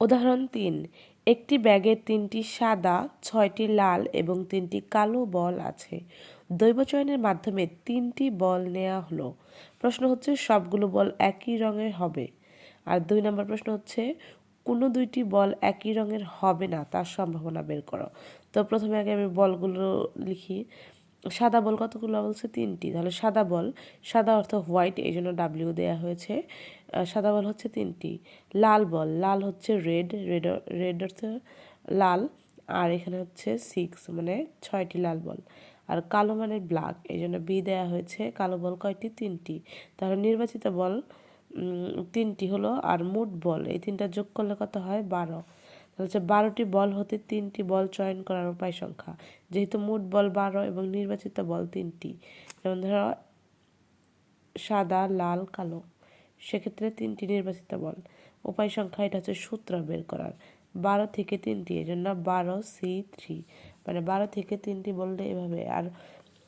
উদাহরণ তিন, একটি ব্যাগে তিনটি সাদা, ছয়টি লাল এবং তিনটি কালো বল আছে। দৈব চয়নের মাধ্যমে তিনটি বল নেওয়া হলো। প্রশ্ন হচ্ছে সবগুলো বল একই রঙের হবে। আর দুই নম্বর প্রশ্ন হচ্ছে, কোনো দুইটি বল একই রঙের হবে না, তার সম্ভাবনা বের করো। তো প্রথমে আগে আমি বলগুলো লিখি। সাদা বল কতগুলো? বলছে তিনটি। তাহলে সাদা বল, সাদা অর্থ হোয়াইট, এই জন্য ডাব্লিউ দেওয়া হয়েছে। সাদা বল হচ্ছে তিনটি। লাল বল, লাল হচ্ছে রেড রেড রেড অর্থ লাল, আর এখানে হচ্ছে সিক্স মানে ছয়টি লাল বল। আর কালো মানে ব্ল্যাক এই জন্য বি দেওয়া হয়েছে। কালো বল কয়টি? তিনটি। তাহলে নির্বাচিত বল তিনটি হলো, আর মোট বল, এই তিনটা যোগ করলে কত হয়? বারো। হচ্ছে বারোটি বল হতে তিনটি বল চয়ন করার উপায় সংখ্যা। যেহেতু মোট বল বারো এবং নির্বাচিত বল তিনটি, যেমন ধরো সাদা, লাল, কালো, সেক্ষেত্রে তিনটি নির্বাচিত বল। উপায় সংখ্যা এটা হচ্ছে সূত্র বের করার। বারো থেকে তিনটি এই জন্য বারো সি থ্রি। মানে বারো থেকে তিনটি বললে এভাবে। আর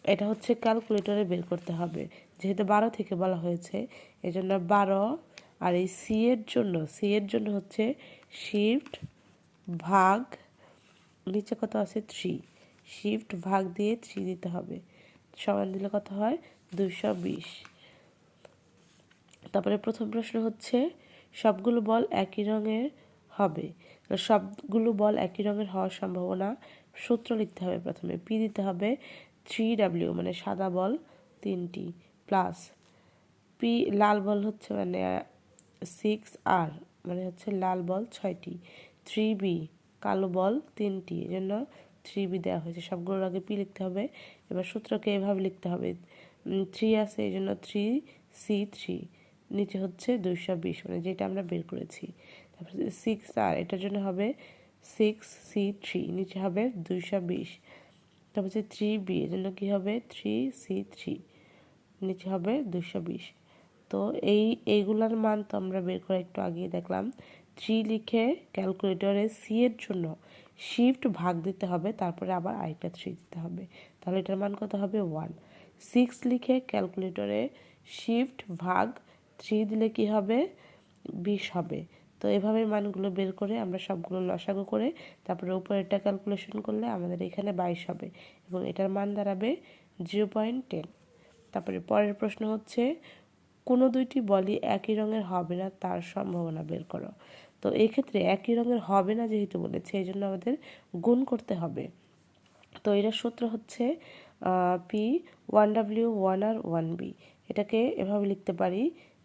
এটা হচ্ছে ক্যালকুলেটরে বের করতে হবে। যেহেতু বারো থেকে বলা হয়েছে এই জন্য বারো আর এই সি এর জন্য, সি এর জন্য হচ্ছে শিফট ভাগ, নিচে কত আছে? থ্রি শিফট ভাগ দিয়ে থ্রি দিতে হবে। সমান দিলে কত হয়? দুশো বিশ। তারপরে প্রথম প্রশ্ন হচ্ছে, সবগুলো বল একই রঙের হবে? সবগুলো বল একই রঙের হওয়ার সম্ভাবনা সূত্র লিখতে হবে প্রথমে। পি দিতে হবে থ্রি ডাব্লিউ মানে সাদা বল তিনটি প্লাস পি লাল বল হচ্ছে মানে সিক্স আর মানে হচ্ছে লাল বল ছয়টি। থ্রি কালো বল তিনটি এই জন্য থ্রি বি দেওয়া হয়েছে। সবগুলোর আগে পি লিখতে হবে। এবার সূত্রকে এভাবে লিখতে হবে। থ্রি আছে এই জন্য থ্রি, সি থ্রি, নিচে হচ্ছে দুইশো বিশ মানে যেটা আমরা বের করেছি। তারপর সিক্স আর, এটার জন্য হবে সিক্স, সি থ্রি, নিচে হবে দুইশো বিশ। তারপর হচ্ছে থ্রি বি এর জন্য কী হবে? থ্রি, সি থ্রি, নিচে হবে দুশো বিশ। তো এই, এইগুলার মান তো আমরা বের করে একটু আগিয়ে দেখলাম। থ্রি লিখে ক্যালকুলেটরে সি এর জন্য শিফট ভাগ দিতে হবে, তারপরে আবার আরেকটা থ্রি দিতে হবে। তাহলে এটার মান কত হবে? ওয়ান সিক্স লিখে ক্যালকুলেটরে শিফট ভাগ থ্রি দিলে কি হবে? বিশ হবে। তো এভাবে মানগুলো বের করে আমরা সবগুলো লসাগু করে তারপরে উপরেরটা ক্যালকুলেশন করলে আমাদের এখানে বাইশ হবে এবং এটার মান দাঁড়াবে জিরো পয়েন্ট টেন তারপরে পরের প্রশ্ন হচ্ছে কোনো দুইটি বলই একই রঙের হবে না, তার সম্ভাবনা বের করো। তো এক্ষেত্রে একই রঙের হবে না যেহেতু বলেছে, এই জন্য আমাদের গুণ করতে হবে। তো এটার সূত্র হচ্ছে P one W one R one B এটাকে এভাবে লিখতে পারি,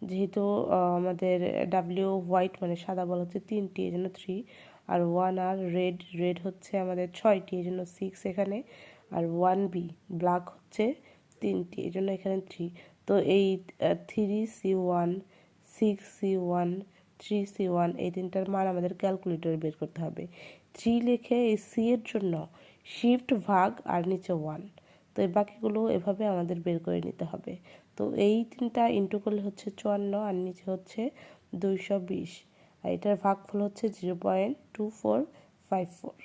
যেহেতু আমাদের ডাব্লিউ হোয়াইট মানে সাদা বল হচ্ছে তিনটি, এই জন্য থ্রি আর ওয়ান আর রেড রেড হচ্ছে আমাদের ছয়টি, এই জন্য সিক্স এখানে। আর ওয়ান বি ব্ল্যাক হচ্ছে তিনটি এই জন্য এখানে থ্রি তো এই three C one six C one three C one এই তিনটার মান আমাদের ক্যালকুলেটরে বের করতে হবে। থ্রি লিখে এই সি এর জন্য শিফট ভাগ আর নিচে ওয়ান তো এই বাকিগুলো এভাবে আমাদের বের করে নিতে হবে। তো এই তিনটা ইন্টু করলে হচ্ছে চুয়ান্ন আর নিচে হচ্ছে দুইশো বিশ। আর এটার ভাগফল হচ্ছে zero point two four five four